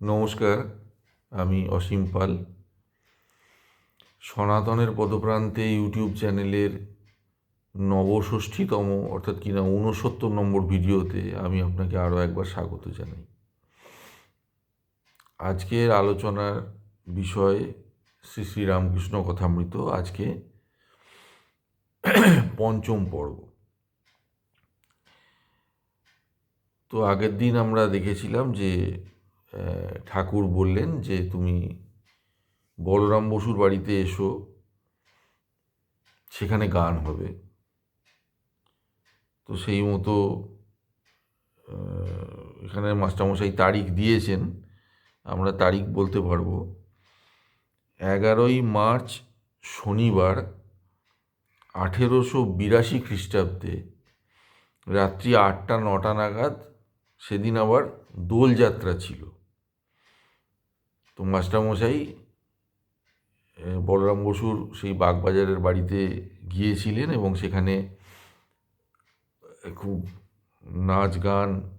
নমস্কার, আমি অসীম পাল। সনাতনের পদপ্রান্তে ইউটিউব চ্যানেলের নবষষ্ঠীতম, অর্থাৎ কিনা ঊনসত্তর নম্বর ভিডিওতে আমি আপনাকে আরও একবার স্বাগত জানাই। আজকের আলোচনার বিষয় শ্রী শ্রী রামকৃষ্ণ কথামৃত, আজকে পঞ্চম পর্ব। তো আগের দিন আমরা দেখেছিলাম যে ঠাকুর বললেন যে তুমি বলরাম বসুর বাড়িতে এসো, সেখানে গান হবে। তো সেই মতো এখানে মাস্টারমশাই তারিখ দিয়েছেন, আমরা তারিখ বলতে পারব। এগারোই মার্চ শনিবার, আঠেরোশো বিরাশি খ্রিস্টাব্দে, রাত্রি আটটা নটা নাগাদ, সেদিন আবার দোলযাত্রা ছিল। তো মাস্টারমশাই বলরাম বসুর সেই বাগবাজারের বাড়িতে গিয়েছিলেন এবং সেখানে খুব নাচ গান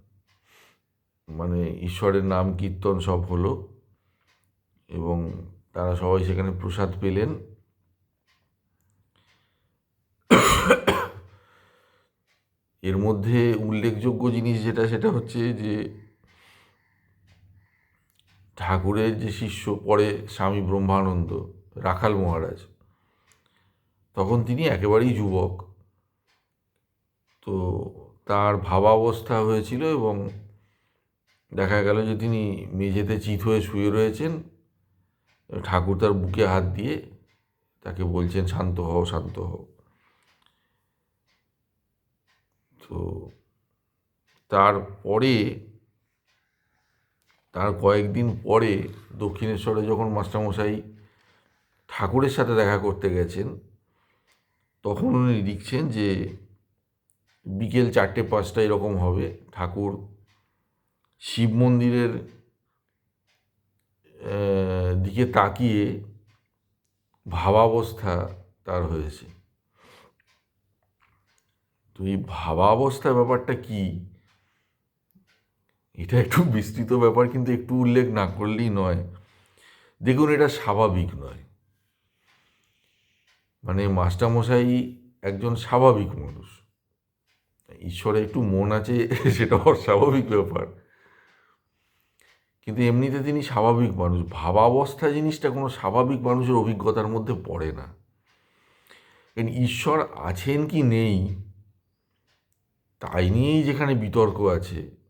মানে ঈশ্বরের নাম কীর্তন সব হলো এবং তারা সবাই সেখানে প্রসাদ পেলেন। এর মধ্যে উল্লেখযোগ্য জিনিস যেটা, সেটা হচ্ছে যে ঠাকুরের যে শিষ্য, পরে স্বামী ব্রহ্মানন্দ, রাখাল মহারাজ, তখন তিনি একেবারেই যুবক। তো তার ভাবাবস্থা হয়েছিল এবং দেখা গেল যে তিনি মেঝেতে চিত হয়ে শুয়ে রয়েছেন। ঠাকুর তার বুকে হাত দিয়ে তাকে বলছেন, শান্ত হও শান্ত হও। তো তারপরে তার কয়েকদিন পরে দক্ষিণেশ্বরে যখন মাস্টারমশাই ঠাকুরের সাথে দেখা করতে গেছেন, তখন উনি লিখছেন যে বিকেল চারটে পাঁচটা এরকম হবে, ঠাকুর শিব মন্দিরের দিকে তাকিয়ে ভাবাবস্থা তার হয়েছে। তো এই ভাবাবস্থা ব্যাপারটা কি? এটা একটু বিস্তৃত ব্যাপার, কিন্তু একটু উল্লেখ না করলেই নয়। দেখুন, এটা স্বাভাবিক নয়। মানে মাস্টারমশাই একজন স্বাভাবিক মানুষ। ঈশ্বরে একটু মন আছে, সেটা অস্বাভাবিক ব্যাপার। কিন্তু এমনিতে তিনি স্বাভাবিক মানুষ। ভাবাবস্থা জিনিসটা কোনো স্বাভাবিক মানুষের অভিজ্ঞতার মধ্যে পড়ে না। ঈশ্বর আছেন কি নেই, তাই নিয়েই যেখানে বিতর্ক আছে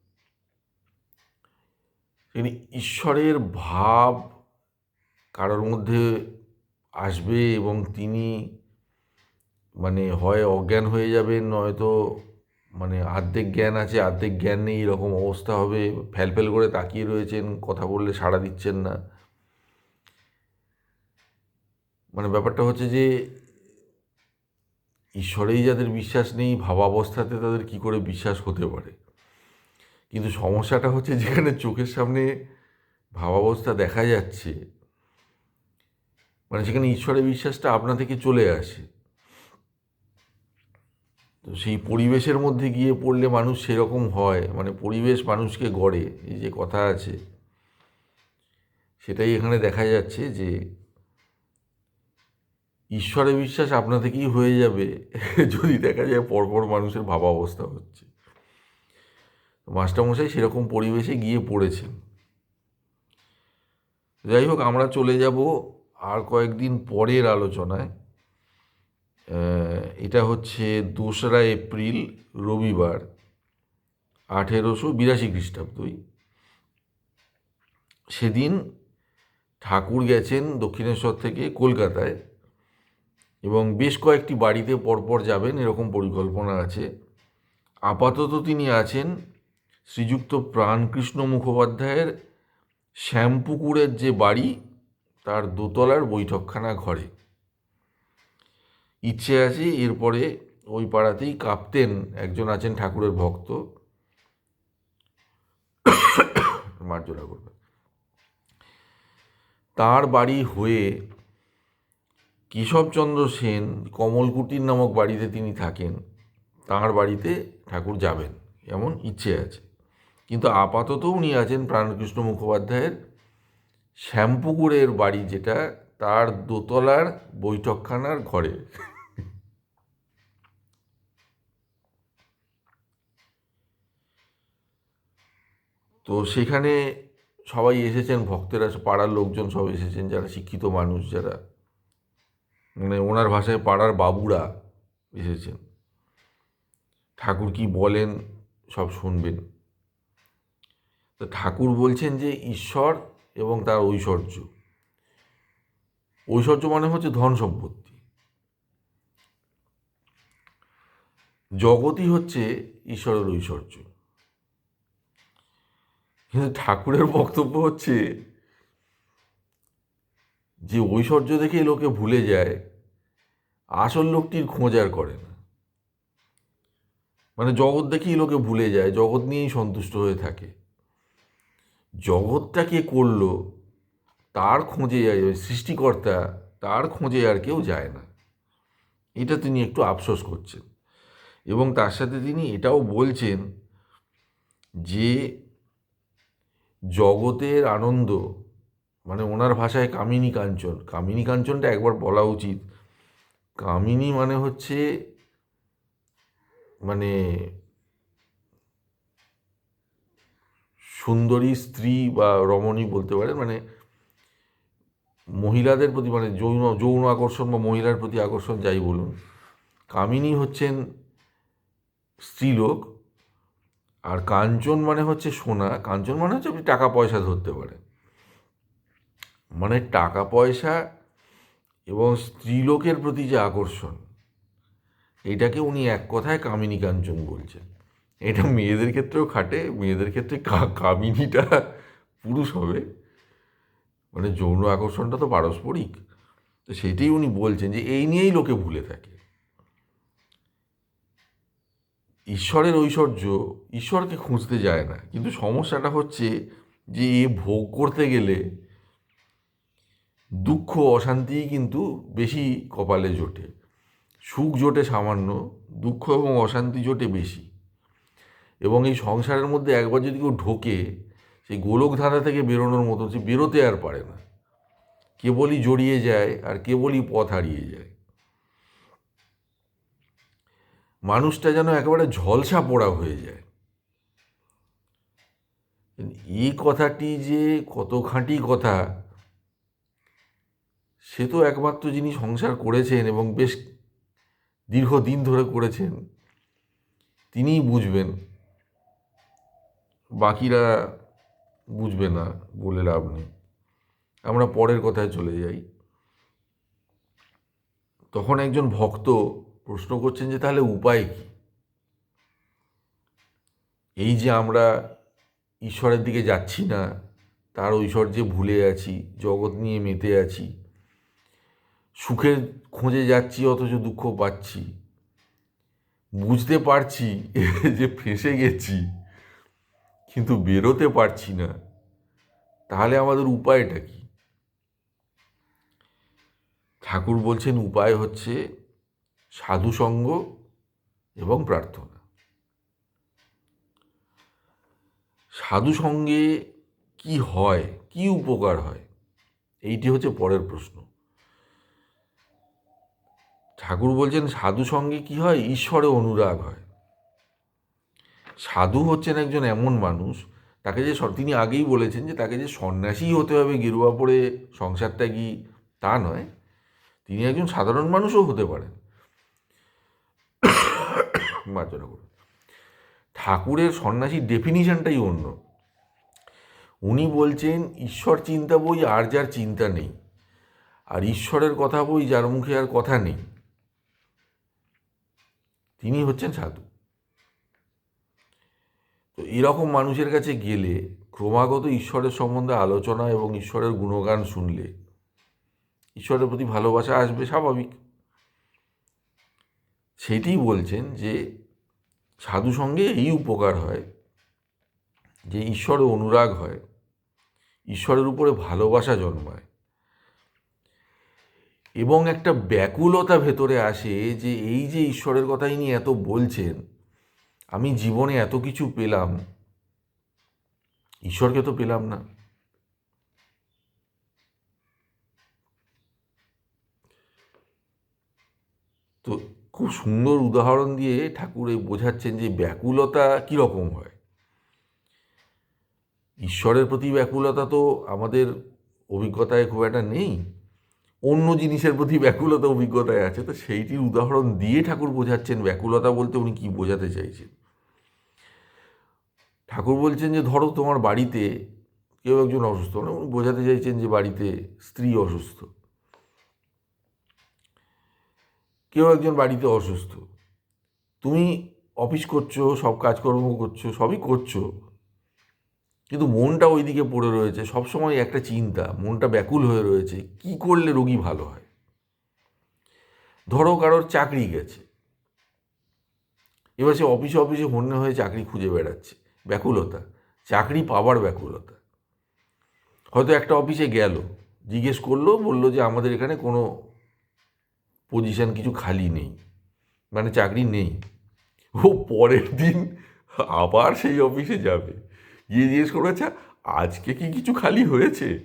সেখানে ঈশ্বরের ভাব কারোর মধ্যে আসবে এবং তিনি মানে হয় অজ্ঞান হয়ে যাবেন, নয়তো মানে আর্ধেক জ্ঞান আছে, আর্ধেক জ্ঞান নেই, এরকম অবস্থা হবে ফ্যালফ্যাল করে তাকিয়ে রয়েছেন, কথা বললে সাড়া দিচ্ছেন না। মানে ব্যাপারটা হচ্ছে যে ঈশ্বরেই যাদের বিশ্বাস নেই, ভাবাবস্থাতে তাদের কি করে বিশ্বাস হতে পারে? কিন্তু সমস্যাটা হচ্ছে যেখানে চোখের সামনে ভাবাবস্থা দেখা যাচ্ছে মানে সেখানে ঈশ্বরের বিশ্বাসটা আপনা থেকে চলে আসে। তো সেই পরিবেশের মধ্যে গিয়ে পড়লে মানুষ সেরকম হয় মানে পরিবেশ মানুষকে গড়ে, এই যে কথা আছে। সেটাই এখানে দেখা যাচ্ছে যে ঈশ্বরের বিশ্বাস আপনা থেকেই হয়ে যাবে, যদি দেখা যায় পরপর মানুষের ভাবাবস্থা হচ্ছে। মাস্টারমশাই সেরকম পরিবেশে গিয়ে পড়েছেন। যাই হোক, আমরা চলে যাব আর কয়েকদিন পরের আলোচনায়। এটা হচ্ছে দোসরা এপ্রিল, রবিবার, আঠেরোশো বিরাশি খ্রিস্টাব্দই। সেদিন ঠাকুর গেছেন দক্ষিণেশ্বর থেকে কলকাতায় এবং বেশ কয়েকটি বাড়িতে পরপর যাবেন, এরকম পরিকল্পনা আছে। আপাতত তিনি আছেন শ্রীযুক্ত প্রাণকৃষ্ণ মুখোপাধ্যায়ের শ্যামপুকুরের যে বাড়ি, তার দোতলার বৈঠকখানা ঘরে। ইচ্ছে আছে এরপরে ওই পাড়াতেই কাঁপতেন একজন আছেন ঠাকুরের ভক্ত। মার্জনা করবে। তার বাড়ি হয়ে কেশবচন্দ্র সেন, কমলকুটির নামক বাড়িতে তিনি থাকেন। তাঁর বাড়িতে ঠাকুর যাবেন, এমন ইচ্ছে আছে। কিন্তু আপাতত উনি আছেন প্রাণকৃষ্ণ মুখোপাধ্যায়ের। শ্যামপুকুরের বাড়ি যেটা, তার দোতলার বৈঠকখানার ঘরে। তো সেখানে সবাই এসেছেন, ভক্তেরা, পাড়ার লোকজন সব এসেছেন, যারা শিক্ষিত মানুষ, যারা মানে ওনার ভাষায় পাড়ার বাবুরা এসেছেন। ঠাকুর কি বলেন, সব শুনবেন। তো ঠাকুর বলছেন যে ঈশ্বর এবং তার ঐশ্বর্য। ঐশ্বর্য মানে হচ্ছে ধন সম্পত্তি। জগতই হচ্ছে ঈশ্বরের ঐশ্বর্য। কিন্তু ঠাকুরের বক্তব্য হচ্ছে যে ঐশ্বর্য দেখে লোকে ভুলে যায়, আসল লোকটির খোঁজ আর করে না। মানে জগৎ দেখেই লোকে ভুলে যায়, জগৎ নিয়েই সন্তুষ্ট হয়ে থাকে। জগৎটা কে করল, তার খোঁজে সৃষ্টিকর্তা, তার খোঁজে আর কেউ যায় না। এটা তিনি একটু আফসোস করছেন। এবং তার সাথে তিনি এটাও বলছেন যে, জগতের আনন্দ মানে ওনার ভাষায় কামিনী কাঞ্চন। কামিনী কাঞ্চনটা একবার বলা উচিত। কামিনী মানে হচ্ছে মানে সুন্দরী স্ত্রী বা রমণী বলতে পারেন মানে মহিলাদের প্রতি মানে যৌন যৌন আকর্ষণ বা মহিলার প্রতি আকর্ষণ যাই বলুন, কামিনী হচ্ছেন স্ত্রীলোক আর কাঞ্চন মানে হচ্ছে সোনা। কাঞ্চন মানে হচ্ছে আপনি টাকা পয়সা ধরতে পারেন। মানে টাকা পয়সা এবং স্ত্রীলোকের প্রতি যে আকর্ষণ, এটাকে উনি এক কথায় কামিনী কাঞ্চন বলছেন। এটা মেয়েদের ক্ষেত্রেও খাটে, মেয়েদের ক্ষেত্রে কামিনীটা পুরুষ হবে। মানে যৌন আকর্ষণটা তো পারস্পরিক। তো সেটাই উনি বলছেন যে এই নিয়েই লোকে ভুলে থাকে। ঈশ্বরের ঐশ্বর্য ঈশ্বরকে খুঁজতে যায় না। কিন্তু সমস্যাটা হচ্ছে যে এ ভোগ করতে গেলে দুঃখ, অশান্তি কিন্তু বেশি কপালে জোটে। সুখ জোটে সামান্য, দুঃখ এবং অশান্তি জোটে বেশি। এবং এই সংসারের মধ্যে একবার যদি কেউ ঢোকে, সেই গোলক ধাঁধা থেকে বেরোনোর মতো, সে বেরোতে আর পারে না। কেবলই জড়িয়ে যায় আর কেবলই পথ হারিয়ে যায়। মানুষটা যেন একেবারে ঝলসা পোড়া হয়ে যায়। এই কথাটি যে কত খাঁটি কথা, সে তো একমাত্র যিনি সংসার করেছেন এবং বেশ দীর্ঘদিন ধরে করেছেন, তিনিই বুঝবেন। বাকিরা বুঝবে না, বলে লাভ নেই। আমরা পরের কথায় চলে যাই। তখন একজন ভক্ত প্রশ্ন করছেন যে, তাহলে উপায় কি? এই যে আমরা ঈশ্বরের দিকে যাচ্ছি না, তার ঐশ্বর্যে ভুলে আছি, জগৎ নিয়ে মেতে আছি, সুখের খোঁজে যাচ্ছি, অথচ দুঃখ পাচ্ছি, বুঝতে পারছি যে ফেঁসে গেছি কিন্তু বেরোতে পারছি না। তাহলে আমাদের উপায়টা কি? ঠাকুর বলছেন, উপায় হচ্ছে সাধুসঙ্গ এবং প্রার্থনা। সাধুসঙ্গে কি হয়, কি উপকার হয়? এইটি হচ্ছে পরের প্রশ্ন। ঠাকুর বলছেন সাধুসঙ্গে কি হয়? ঈশ্বরে অনুরাগ হয়। সাধু হচ্ছেন একজন এমন মানুষ, তাকে যে তিনি আগেই বলেছেন যে তাকে যে সন্ন্যাসী হতে হবে গেরুয়া পরে সংসার ত্যাগী তা নয়, তিনি একজন সাধারণ মানুষও হতে পারেন। করুন। ঠাকুরের সন্ন্যাসীর ডেফিনিশনটাই অন্য। উনি বলছেন, ঈশ্বর চিন্তা বই আর যার চিন্তা নেই, আর ঈশ্বরের কথা বই যার মুখে আর কথা নেই। তিনি হচ্ছেন সাধু। তো এরকম মানুষের কাছে গেলে ক্রমাগত ঈশ্বরের সম্বন্ধে আলোচনা এবং ঈশ্বরের গুণগান শুনলে ঈশ্বরের প্রতি ভালোবাসা আসবে স্বাভাবিক। সেটি বলছেন যে সাধু সঙ্গে এই উপকার হয়, যে ঈশ্বরে অনুরাগ হয়, ঈশ্বরের উপরে ভালোবাসা জন্মায়। এবং একটা ব্যাকুলতা ভেতরে আসে যে এই যে ঈশ্বরের কথা ইনি এত বলছেন আমি জীবনে এত কিছু পেলাম, ঈশ্বরকে তো পেলাম না। তো খুব সুন্দর উদাহরণ দিয়ে ঠাকুর এই বোঝাচ্ছেন যে ব্যাকুলতা কীরকম হয়। ঈশ্বরের প্রতি ব্যাকুলতা তো আমাদের অভিজ্ঞতায় খুব একটা নেই, অন্য জিনিসের প্রতি ব্যাকুলতা অভিজ্ঞতায় আছে। তো সেইটির উদাহরণ দিয়ে ঠাকুর বোঝাচ্ছেন ব্যাকুলতা বলতে উনি কী বোঝাতে চাইছেন? ঠাকুর বলছেন যে, ধরো তোমার বাড়িতে কেউ একজন অসুস্থ। মানে উনি বোঝাতে চাইছেন যে, বাড়িতে স্ত্রী অসুস্থ। কেউ একজন বাড়িতে অসুস্থ। তুমি অফিস করছ, সব কাজকর্ম করছ, সবই করছ। কিন্তু মনটা ওইদিকে পড়ে রয়েছে। সবসময় একটা চিন্তা, মনটা ব্যাকুল হয়ে রয়েছে। কি করলে রোগী ভালো হয়? ধরো কারোর চাকরি গেছে। এবার সে অফিসে অফিসে হন্যে হয়ে চাকরি খুঁজে বেড়াচ্ছে। ব্যাকুলতা, চাকরি পাওয়ার ব্যাকুলতা। হয়তো একটা অফিসে গেল, জিজ্ঞেস করল, বলল যে আমাদের এখানে কোনো পজিশন কিছু খালি নেই মানে চাকরি নেই। ও পরের দিন আবার সেই অফিসে যাবে। গিয়ে জিজ্ঞেস করবে আচ্ছা আজকে কি কিছু খালি হয়েছে?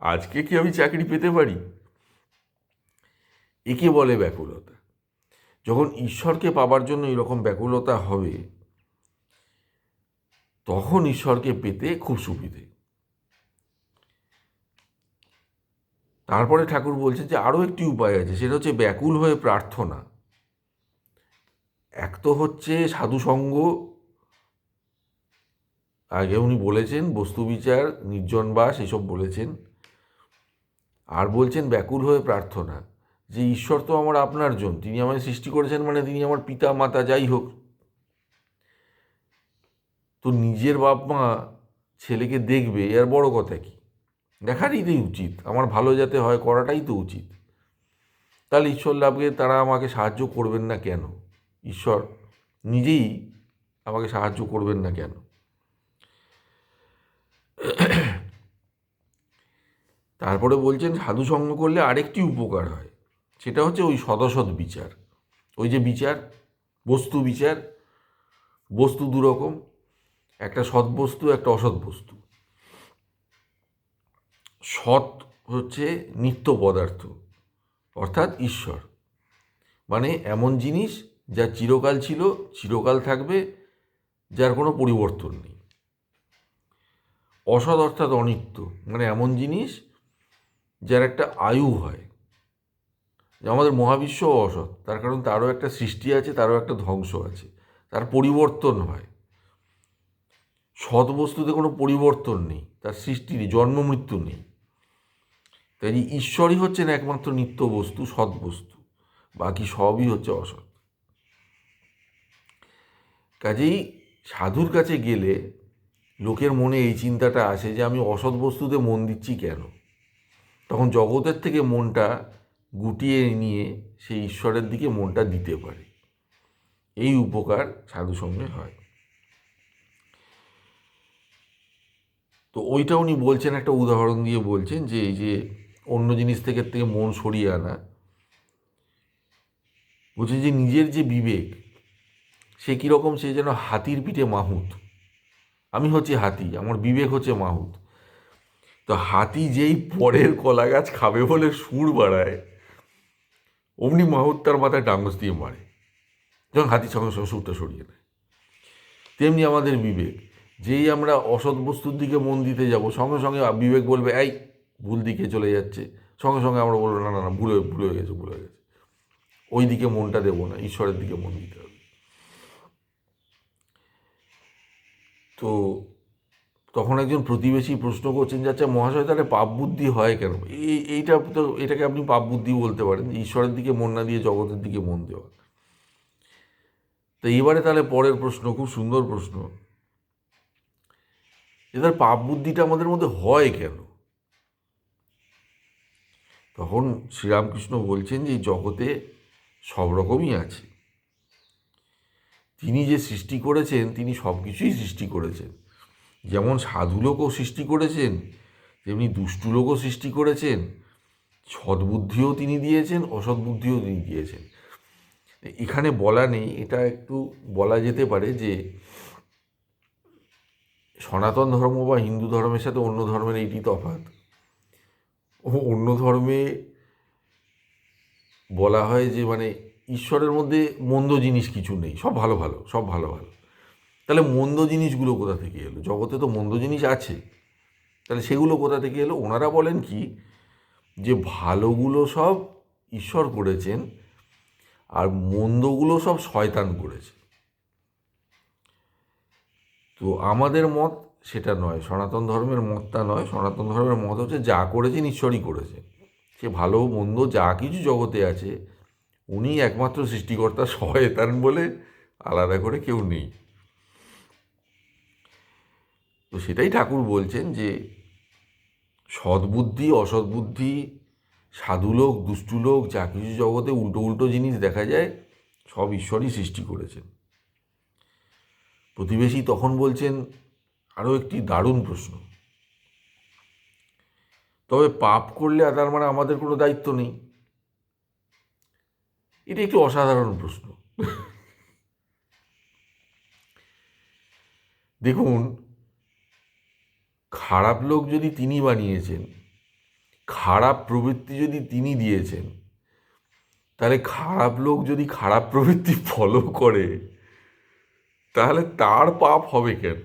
আজকে কি আমি চাকরি পেতে পারি? একে বলে ব্যাকুলতা। যখন ঈশ্বরকে পাবার জন্য এরকম ব্যাকুলতা হবে তখন ঈশ্বরকে পেতে খুব সুবিধে। তারপরে ঠাকুর বলছেন যে আরও একটি উপায় আছে, সেটা হচ্ছে ব্যাকুল হয়ে প্রার্থনা। এক তো হচ্ছে সাধুসঙ্গ আগে উনি বলেছেন, বস্তু বিচার, নির্জন বাস, এসব বলেছেন। আর বলছেন ব্যাকুল হয়ে প্রার্থনা, যে ঈশ্বর তো আমার আপনার জন, তিনি আমায় সৃষ্টি করেছেন মানে তিনি আমার পিতা মাতা যাই হোক। তো নিজের বাপ মা ছেলেকে দেখবে, এর বড় কথা কি? দেখারই তো উচিত। আমার ভালো যাতে হয়, করাটাই তো উচিত। তাহলে ঈশ্বর লাভকে তারা আমাকে সাহায্য করবেন না কেন? ঈশ্বর নিজেই আমাকে সাহায্য করবেন না কেন? তারপরে বলছেন, সাধু সঙ্গ করলে আরেকটি উপকার হয়। সেটা হচ্ছে ওই সদসৎ বিচার। ওই যে বিচার, বস্তু বিচার, বস্তু দুরকম একটা সৎ বস্তু, একটা অসৎ বস্তু। সৎ হচ্ছে নিত্য পদার্থ, অর্থাৎ ঈশ্বর। মানে এমন জিনিস যা চিরকাল ছিল, চিরকাল থাকবে, যার কোনো পরিবর্তন নেই। অসৎ অর্থাৎ অনিত্য মানে এমন জিনিস যার একটা আয়ু হয়। যে আমাদের মহাবিশ্ব অসৎ, তার কারণ তারও একটা সৃষ্টি আছে, তারও একটা ধ্বংস আছে, তার পরিবর্তন হয়। সৎ বস্তুতে কোনো পরিবর্তন নেই, তার সৃষ্টি নেই, জন্ম মৃত্যু নেই। তাই ঈশ্বরই হচ্ছেন একমাত্র নিত্য বস্তু সৎ বস্তু বাকি সবই হচ্ছে অসৎ। কাজেই সাধুর কাছে গেলে লোকের মনে এই চিন্তাটা আসে যে আমি অসৎ বস্তুতে মন দিচ্ছি কেন? তখন জগতের থেকে মনটা গুটিয়ে নিয়ে সেই ঈশ্বরের দিকে মনটা দিতে পারে। এই উপকার সাধু সঙ্গে হয়। তো ওইটা উনি বলছেন, একটা উদাহরণ দিয়ে বলছেন যে এই যে অন্য জিনিস থেকে থেকে মন সরিয়ে আনা। বলছে যে নিজের যে বিবেক, সে কীরকম সে যেন হাতির পিঠে মাহুত। আমি হচ্ছে হাতি, আমার বিবেক হচ্ছে মাহুত। তো হাতি যেই পরের কলা গাছ খাবে বলে সুর বাড়ায়, অমনি মাহুত তার মাথায় ডাঙ্গস দিয়ে মারে। যখন হাতি সঙ্গে সঙ্গে সুরটা সরিয়ে নেয়। তেমনি আমাদের বিবেক। যেই আমরা অসৎ বস্তুর দিকে মন দিতে যাব, সঙ্গে সঙ্গে বিবেক বলবে, এই, ভুল দিকে চলে যাচ্ছে। সঙ্গে সঙ্গে আমরা বলব, না না না, ভুল ভুল হয়ে গেছে, ভুল হয়ে গেছে। ওই দিকে মনটা দেবো না, ঈশ্বরের দিকে মন দিতে হবে। তো তখন একজন প্রতিবেশী প্রশ্ন করছেন যে আচ্ছা মহাশয়, তাহলে পাপ বুদ্ধি হয় কেন? এই, এইটা তো, এটাকে আপনি পাপ বুদ্ধি বলতে পারেন ঈশ্বরের দিকে মন না দিয়ে জগতের দিকে মন দেওয়া। তো এবারে তাহলে পরের প্রশ্ন, খুব সুন্দর প্রশ্ন। এদের পাপ বুদ্ধিটা আমাদের মধ্যে হয় কেন? তখন শ্রীরামকৃষ্ণ বলছেন যে জগতে সব রকমই আছে। তিনি যে সৃষ্টি করেছেন, তিনি সব কিছুই সৃষ্টি করেছেন। যেমন সাধু লোকও সৃষ্টি করেছেন, তেমনি দুষ্টু লোকও সৃষ্টি করেছেন সদ্বুদ্ধিও তিনি দিয়েছেন, অসৎ বুদ্ধিও তিনি দিয়েছেন। এখানে বলা নেই, এটা একটু বলা যেতে পারে যে সনাতন ধর্ম বা হিন্দু ধর্মের সাথে অন্য ধর্মের এইটি তফাৎ। ও অন্য ধর্মে বলা হয় যে মানে ঈশ্বরের মধ্যে মন্দ জিনিস কিছু নেই, সব ভালো ভালো, সব ভালো ভালো। তাহলে মন্দ জিনিসগুলো কোথা থেকে এলো? জগতে তো মন্দ জিনিস আছে। তাহলে সেগুলো কোথা থেকে এলো? ওনারা বলেন কি, যে ভালোগুলো সব ঈশ্বর করেছেন আর মন্দগুলো সব শয়তান করেছে। তো আমাদের মত সেটা নয়। সনাতন ধর্মের মতটা নয়। সনাতন ধর্মের মত হচ্ছে যা করেছেন ঈশ্বরই করেছেন সে ভালো, মন্দ যা কিছু জগতে আছে উনি একমাত্র সৃষ্টিকর্তা শয়তান বলে আলাদা করে কেউ নেই। তো সেটাই ঠাকুর বলছেন যে সদ্বুদ্ধি, অসদ্বুদ্ধি সাধু লোক দুষ্টু লোক যা কিছু জগতে উল্টো উল্টো জিনিস দেখা যায়, সব ঈশ্বরই সৃষ্টি করেছেন। প্রতিবেশী তখন বলছেন আরও একটি দারুণ প্রশ্ন। তবে পাপ করলে তার মানে আমাদের কোনো দায়িত্ব নেই? এটা একটি অসাধারণ প্রশ্ন। দেখুন, খারাপ লোক যদি তিনি বানিয়েছেন, খারাপ প্রবৃত্তি যদি তিনি দিয়েছেন, তাহলে খারাপ লোক যদি খারাপ প্রবৃত্তি ফলো করে তাহলে তার পাপ হবে কেন?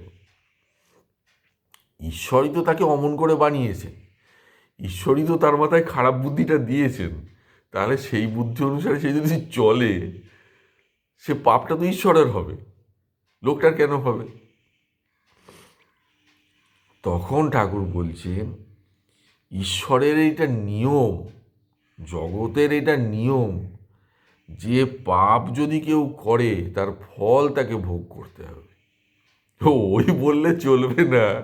ঈশ্বরই তো তাকে অমন করে বানিয়েছেন ঈশ্বরই তো তার মাথায় খারাপ বুদ্ধিটা দিয়েছেন। তাহলে সেই বুদ্ধি অনুসারে সে যদি চলে, সে পাপটা তো ঈশ্বরের হবে। লোকটার কেন হবে? তখন ঠাকুর বলছেন, ঈশ্বরের এইটা নিয়ম, জগতের এটা নিয়ম যে পাপ যদি কেউ করে, তার ফল তাকে ভোগ করতে হবে। তো ওই বললে চলবে না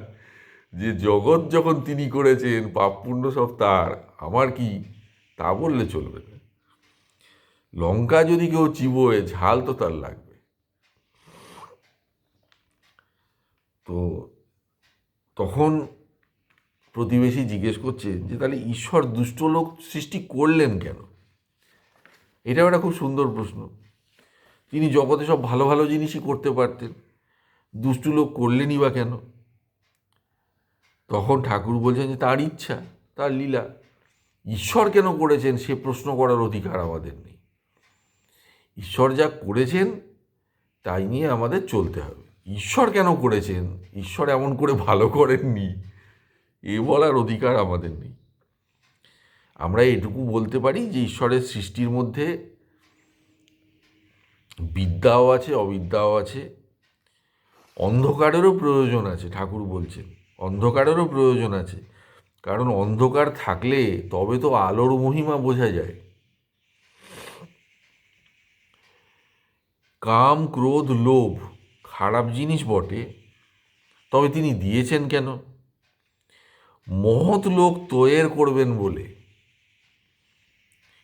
যে, জগৎ যখন তিনি করেছেন পাপ পুণ্য সব তার, আমার কি? তা বললে চলবে না। লঙ্কা যদি কেউ চিবোয়, ঝাল তো তার লাগবে। তো তখন প্রতিবেশী জিজ্ঞেস করছে যে, তাহলে ঈশ্বর দুষ্ট লোক সৃষ্টি করলেন কেন? এটাও একটা খুব সুন্দর প্রশ্ন। তিনি জগতে সব ভালো ভালো জিনিসই করতে পারতেন, দুষ্টু লোক করলেনই বা কেন? তখন ঠাকুর বলছেন যে, তার ইচ্ছা, তার লীলা, ঈশ্বর কেন করেছেন সে প্রশ্ন করার অধিকার আমাদের নেই। ঈশ্বর যা করেছেন, তাই নিয়ে আমাদের চলতে হবে। ঈশ্বর কেন করেছেন? ঈশ্বর এমন করে ভালো করেননি, এ বলার অধিকার আমাদের নেই। আমরা এটুকু বলতে পারি যে ঈশ্বরের সৃষ্টির মধ্যে বিদ্যাও আছে, অবিদ্যাও আছে। অন্ধকারেরও প্রয়োজন আছে, ঠাকুর বলছেন। অন্ধকারেরও প্রয়োজন আছে। কারণ অন্ধকার থাকলে তবে তো আলোর মহিমা বোঝা যায়। কাম, ক্রোধ, লোভ, খারাপ জিনিস বটে। তবে তিনি দিয়েছেন কেন? মহৎ লোক তৈর করবেন বলে।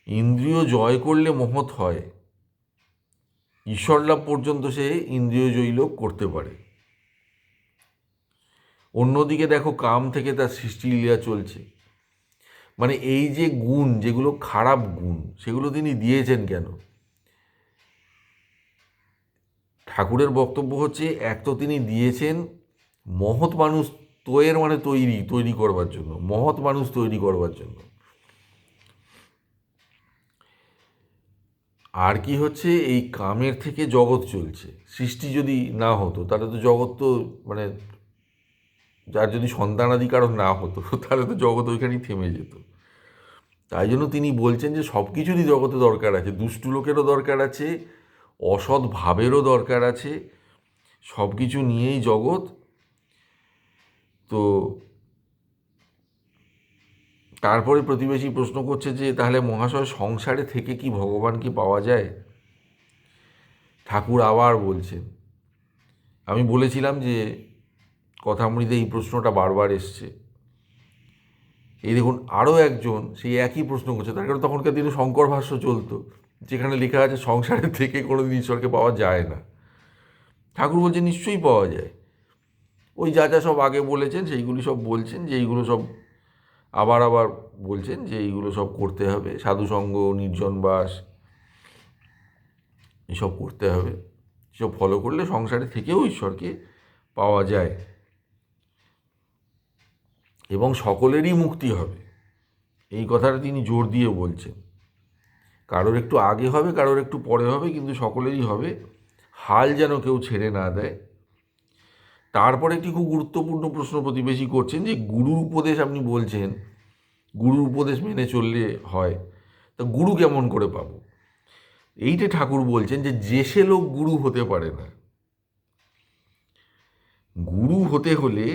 ইন্দ্রিয় জয় করলে মহৎ হয়। ঈশ্বর লাভ পর্যন্ত সে ইন্দ্রিয় জয়ী লোক করতে পারে। অন্যদিকে দেখো কাম থেকে তার সৃষ্টি লীলা চলছে। মানে এই যে গুণ, যেগুলো খারাপ গুণ, সেগুলো তিনি দিয়েছেন কেন? ঠাকুরের বক্তব্য হচ্ছে, এক তো তিনি দিয়েছেন মহৎ মানুষ তৈয়ের মানে তৈরি তৈরি করবার জন্য, মহৎ মানুষ তৈরি করবার জন্য। আর কি হচ্ছে, এই কামের থেকে জগৎ চলছে। সৃষ্টি যদি না হতো, তাহলে তো জগৎ তো মানে যার যদি সন্তানাদি কারণ না হতো, তাহলে তো জগৎ ওইখানেই থেমে যেত। তাই জন্য তিনি বলছেন যে, সব কিছুরই জগতে দরকার আছে। দুষ্টু লোকেরও দরকার আছে, অসৎ ভাবেরও দরকার আছে। সব কিছু নিয়েই জগৎ। তো তারপরে প্রতিবেশী প্রশ্ন করছে যে, তাহলে মহাশয় সংসারে থেকে কি ভগবান ভগবানকে পাওয়া যায়? ঠাকুর আবার বলছেন, আমি বলেছিলাম যে কথামৃতে এই প্রশ্নটা বারবার এসছে। এই দেখুন আরও একজন সেই একই প্রশ্ন করছে, তার কারণ তখনকার দিনে শঙ্কর ভাষ্য চলতো, যেখানে লেখা আছে সংসারের থেকে কোনো দিন ঈশ্বরকে পাওয়া যায় না। ঠাকুর বলছে, নিশ্চয়ই পাওয়া যায়। ওই যা যা সব আগে বলেছেন, সেইগুলি সব বলছেন, যে এইগুলো সব আবার আবার বলছেন যে এইগুলো সব করতে হবে। সাধুসঙ্গ নির্জন বাস, এসব করতে হবে। এসব ফলো করলে সংসারে থেকেও ঈশ্বরকে পাওয়া যায়। এবং সকলেরই মুক্তি হবে। এই কথাটা তিনি জোর দিয়ে বলছেন। কারোর একটু আগে হবে, কারোর একটু পরে হবে, কিন্তু সকলেরই হবে। হাল যেন কেউ ছেড়ে না দেয়। তারপরে একটি খুব গুরুত্বপূর্ণ প্রশ্ন প্রতিবেশী করছেন যে গুরুর উপদেশ আপনি বলছেন, গুরুর উপদেশ মেনে চললে হয়, তা গুরু কেমন করে পাবো? এইটা ঠাকুর বলছেন যে যে সে লোক গুরু হতে পারে না, গুরু হতে হলে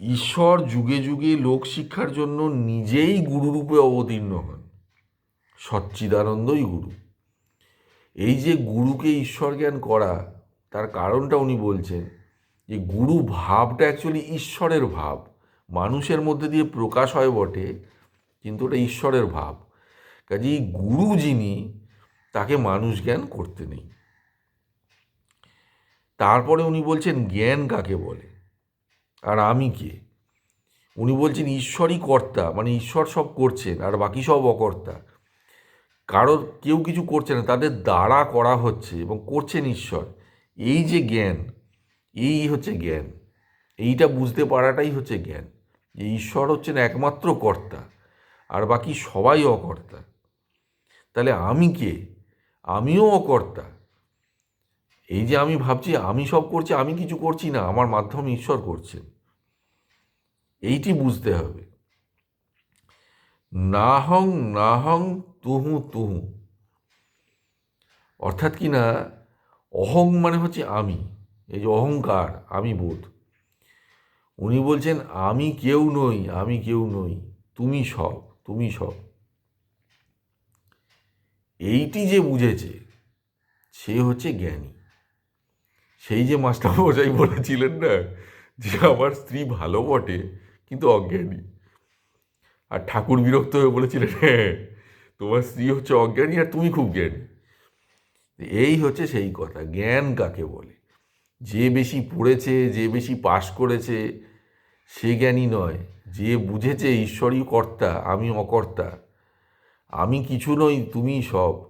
ঈশ্বর যুগে যুগে লোক শিক্ষার জন্য নিজেই গুরুরূপে অবতীর্ণ হন, সচ্চিদানন্দই গুরু। এই যে গুরুকে ঈশ্বর জ্ঞান করা তার কারণটা উনি বলছেন যে গুরু ভাবটা অ্যাকচুয়ালি ঈশ্বরের ভাব। মানুষের মধ্যে দিয়ে প্রকাশ হয় বটে, কিন্তু ওটা ঈশ্বরের ভাব। কাজেই গুরু যিনি, তাকে মানুষ জ্ঞান করতে নেই। তারপরে উনি বলছেন, জ্ঞান কাকে বলে? আর আমি কে? উনি বলছেন, ঈশ্বরই কর্তা মানে ঈশ্বর সব করছেন, আর বাকি সব অকর্তা। কারোর কেউ কিছু করছে না, তাদের দ্বারা করা হচ্ছে এবং করছেন ঈশ্বর। এই যে জ্ঞান, এই হচ্ছে জ্ঞান। এইটা বুঝতে পারাটাই হচ্ছে জ্ঞান। যে ঈশ্বর হচ্ছেন একমাত্র কর্তা, আর বাকি সবাই অকর্তা। তাহলে আমি কে? আমিও অকর্তা। এই যে আমি ভাবছি, আমি সব করছি, আমি কিছু করছি না, আমার মাধ্যমে ঈশ্বর করছেন। এইটি বুঝতে হবে। নাহং নাহং, তুহু তুহু। অর্থাৎ কি না অহং মানে হচ্ছে আমি, এই যে অহংকার, আমি বোধ। উনি বলছেন, আমি কেউ নই, আমি কেউ নই, তুমি সব তুমি সব। এইটি যে বুঝেছে, সে হচ্ছে জ্ঞানী। সেই যে মাস্টার মাস্টারমশাই বলেছিলেন না, যে আমার স্ত্রী ভালো বটে, কিন্তু অজ্ঞানী। আর ঠাকুর বিরক্ত হয়ে বলেছিলেন হ্যাঁ তোমার স্ত্রী হচ্ছে অজ্ঞানী আর তুমি খুব জ্ঞানী। এই হচ্ছে সেই কথা, জ্ঞান কাকে বলে? যে বেশি পড়েছে, যে বেশি পাশ করেছে, সে জ্ঞানী নয়। যে বুঝেছে ঈশ্বরই কর্তা, আমি অকর্তা, আমি কিছু নই, তুমি সব,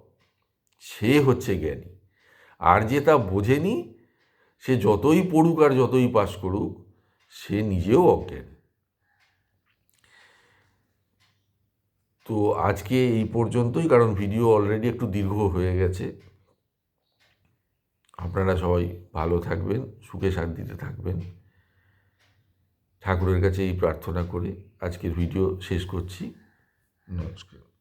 সে হচ্ছে জ্ঞানী। আর যে তা বোঝেনি, সে যতই পড়ুক আর যতই পাশ করুক, সে নিজেও অজ্ঞানী। তো আজকে এই পর্যন্তই, কারণ ভিডিও অলরেডি একটু দীর্ঘ হয়ে গেছে। আপনারা সবাই ভালো থাকবেন, সুখে শান্তিতে থাকবেন। ঠাকুরের কাছে এই প্রার্থনা করে আজকের ভিডিও শেষ করছি। নমস্কার।